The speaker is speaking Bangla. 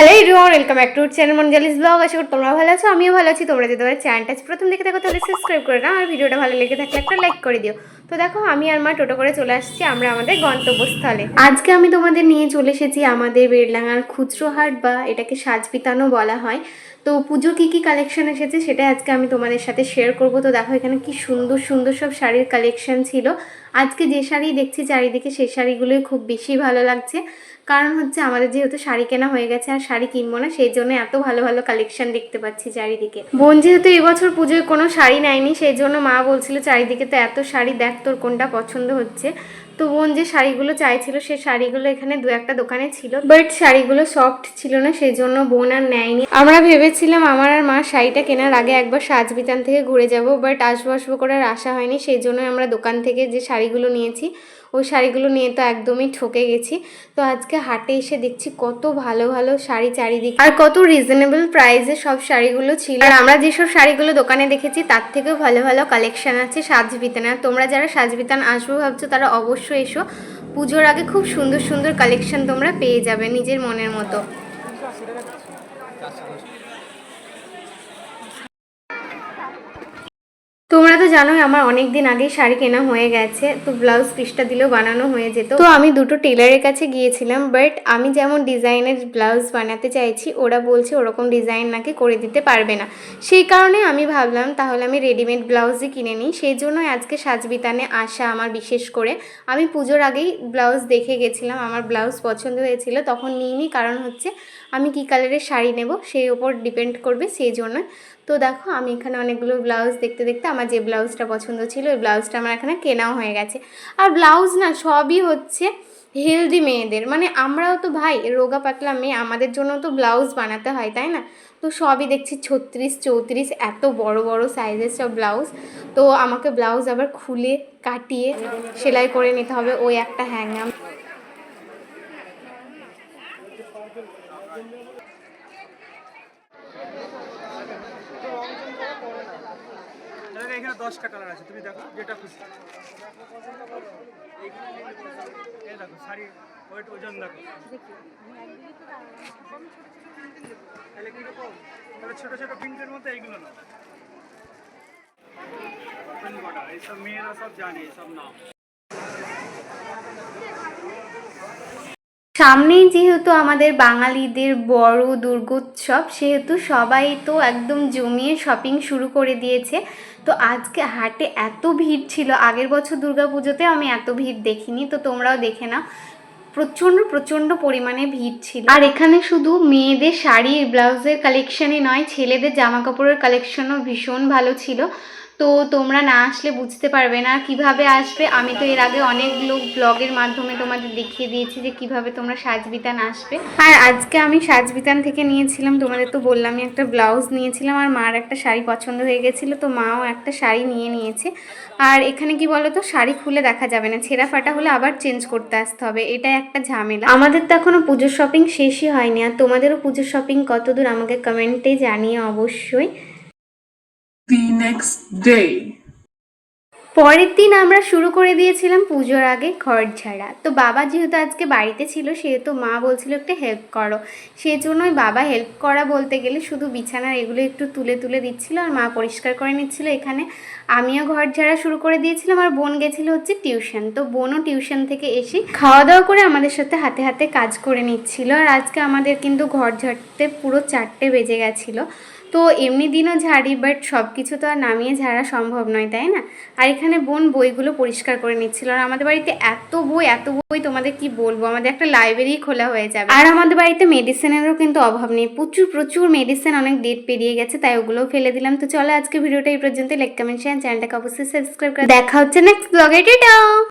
Hello everyone welcome back to channel Manjalis blog আশা করি তোমরা ভালো আছো, আমিও ভালো আছি। তোমরা যদি তোমার চ্যানেলটা প্রথম দেখে থাকো তাহলে সাবস্ক্রাইব করে নাও। আর ভিডিওটা ভালো লেগে থাকলে একটা লাইক করে দিও। তো দেখো, আমি আর মা টোটো করে চলে আসছি আমরা আমাদের গন্তব্যস্থলে। আজকে আমি তোমাদের নিয়ে চলে এসেছি আমাদের বেড়লাঙার খুচরো হাট বা এটাকে সাজবিতানো বলা হয়। তো পুজোর কী কী কালেকশন এসেছে সেটা আজকে আমি তোমাদের সাথে শেয়ার করব। তো দেখো, এখানে কি সুন্দর সুন্দর সব শাড়ির কালেকশন ছিল। আজকে যে শাড়ি দেখছি চারিদিকে সেই শাড়িগুলোই খুব বেশি ভালো লাগছে। কারণ হচ্ছে আমাদের যেহেতু শাড়ি কেনা হয়ে গেছে আর শাড়ি কিনবো না, সেই জন্য এত ভালো ভালো কালেকশন দেখতে পাচ্ছি চারিদিকে। বোন যেহেতু এবছর পুজোয় কোনো শাড়ি নেয়নি, সেই জন্য মা বলছিল চারিদিকে তো এত শাড়ি দেখ তোর কোনটা পছন্দ হচ্ছে? তো বোন যে শাড়িগুলো চাইছিল, সে শাড়িগুলো এখানে দু একটা দোকানে ছিল। বাট শাড়িগুলো সফট ছিল না সেই জন্য বোন আর নেয়নি। আমরা ভেবেছিলাম আমার আর মা শাড়িটা কেনার আগে একবার সাজবিতান থেকে ঘুরে যাব বাট আসব আসব করার আসা হয়নি। সেই জন্য আমরা দোকান থেকে যে শাড়িগুলো নিয়েছি ওই শাড়িগুলো নিয়ে তো একদমই ঠকে গেছি। তো আজকে হাটে এসে দেখছি কত ভালো ভালো শাড়ি চারিদিকে। আর কত রিজনেবল প্রাইসে সব শাড়িগুলো ছিল। আর আমরা যেসব শাড়িগুলো দোকানে দেখেছি, তার থেকেও ভালো ভালো কালেকশন আছে সাজবিতানে। আর তোমরা যারা সাজবিতান আসব ভাবছ, তারা অবশ্যই এসো। পুজোর আগে খুব সুন্দর সুন্দর কালেকশন তোমরা পেয়ে যাবে নিজের মনের মতো। তোমরা তো জানোই আমার অনেক দিন আগেই শাড়ি কেনা হয়ে গেছে, তো ব্লাউজ পিসটা দিলেও বানানো হয়ে যেত। তো আমি দুটো টেলারের কাছে গিয়েছিলাম বাট আমি যেমন ডিজাইনের ব্লাউজ বানাতে চাইছি, ওরা বলছে ওরকম ডিজাইন নাকি করে দিতে পারবে না। সেই কারণে আমি ভাবলাম, তাহলে আমি রেডিমেড ব্লাউজই কিনে নিই। সেই জন্যই আজকে সাজবিতানে আসা আমার বিশেষ করে। আমি পুজোর আগেই ব্লাউজ দেখে গেছিলাম, আমার ব্লাউজ পছন্দ হয়েছিল, তখন নিইনি, কারণ হচ্ছে আমি কী কালারের শাড়ি নেব, সেই ওপর ডিপেন্ড করবে, সেই জন্য তো দেখো, আমি এখানে অনেকগুলো ব্লাউজ দেখতে দেখতে আমার ব্লাউজটা পছন্দ ছিল, ওই ব্লাউজটা আমার এখানে কেনাও হয়ে গেছে। আর ব্লাউজ না, সবই হচ্ছে হেলদি মেয়েদের। মানে আমরাও তো ভাই, রোগা পাতলা মেয়ে, আমাদের জন্য তো ব্লাউজ বানাতে হয়, তাই না? তো সবই দেখছি ছত্রিশ, চৌত্রিশ, এত বড় বড় সাইজের সব ব্লাউজ। তো আমাকে ব্লাউজ আবার খুলে কাটিয়ে সেলাই করে নিতে হবে, ওই একটা হ্যাঙ্গাম। এখানে দশটা কালার আছে, তুমি দেখো, যেটা খুশি। দেখো, শাড়ি ওয়েট ওজন দেখো। তাহলে কীরকম তাহলে ছোটো ছোটো প্রিন্টের মধ্যে এইগুলো না এইসব মেয়েরা সব জানে, এইসব নাম সামনেই যেহেতু আমাদের বাঙালিদের বড় দুর্গোৎসব, সেহেতু সবাই তো একদম জমিয়ে শপিং শুরু করে দিয়েছে। তো আজকে হাটে এত ভিড় ছিল, আগের বছর দুর্গাপুজোতে আমি এত ভিড় দেখিনি, তো তোমরাও দেখে নাও। প্রচণ্ড প্রচণ্ড পরিমাণে ভিড় ছিল। আর এখানে শুধু মেয়েদের শাড়ি, ব্লাউজের কালেকশনই নয়, ছেলেদের জামা কাপড়ের কালেকশনও ভীষণ ভালো ছিল। তো তোমরা না আসলে বুঝতে পারবে না কীভাবে আসবে। আমি তো এর আগে অনেক লোক ব্লগের মাধ্যমে তোমাদের দেখিয়ে দিয়েছি যে কীভাবে তোমরা সাজবিতান আসবে। আর আজকে আমি সাজবিতান থেকে নিয়েছিলাম, তোমাদের তো বললামই একটা ব্লাউজ নিয়েছিলাম আর মার একটা শাড়ি পছন্দ হয়ে গেছিল, তো মাও একটা শাড়ি নিয়ে নিয়েছে। আর এখানে কি বলো তো শাড়ি খুলে দেখা যাবে না, ছেঁড়া ফাটা হলে আবার চেঞ্জ করতে আসতে হবে এটা একটা ঝামেলা। আমাদের তো এখনও পুজোর শপিং শেষই হয়নি, আর তোমাদেরও পুজোর শপিং কতদূর আমাকে কমেন্টে জানিয়ে অবশ্যই। The next day. পরের দিন আমরা শুরু করে দিয়েছিলাম পুজোর আগে ঘর ঝাড়া। তো বাবা যেহেতু আজকে বাড়িতে ছিল, সেহেতু মা বলছিল একটু হেল্প করো। সেই জন্যই বাবা হেল্প করা বলতে গেলে শুধু বিছানার এগুলো একটু তুলে তুলে দিচ্ছিল আর মা পরিষ্কার করে নিচ্ছিল এখানে। আমিও ঘর ঝাড়া শুরু করে দিয়েছিলাম, আর বোন গেছিল হচ্ছে টিউশন তো বোনও টিউশন থেকে এসে খাওয়া দাওয়া করে আমাদের সাথে হাতে হাতে কাজ করে নিচ্ছিল। আর আজকে আমাদের কিন্তু ঘর ঝাড়তে পুরো চারটে বেজে গেছিল। তো এমনি দিনও ঝাড়ি বাট সব কিছু তো আর নামিয়ে ঝাড়া সম্ভব নয়, তাই না? আর এখানে বোন বইগুলো পরিষ্কার করে নিচ্ছিল আর আমাদের বাড়িতে এত বই এত বই, তোমাদের কি বলব? আমাদের একটা লাইব্রেরি খোলা হয়ে যাবে। আর আমাদের বাড়িতে মেডিসিনেরও কিন্তু অভাব নেই। প্রচুর প্রচুর মেডিসিন অনেক ডেট পেরিয়ে গেছে, তাই ওগুলোও ফেলে দিলাম। তো চলো আজকে ভিডিওটা এই পর্যন্ত লাইক কমেন্ট চ্যানেলটাকে অবশ্যই সাবস্ক্রাইব করে দেখা হচ্ছে নেক্সট ব্লগে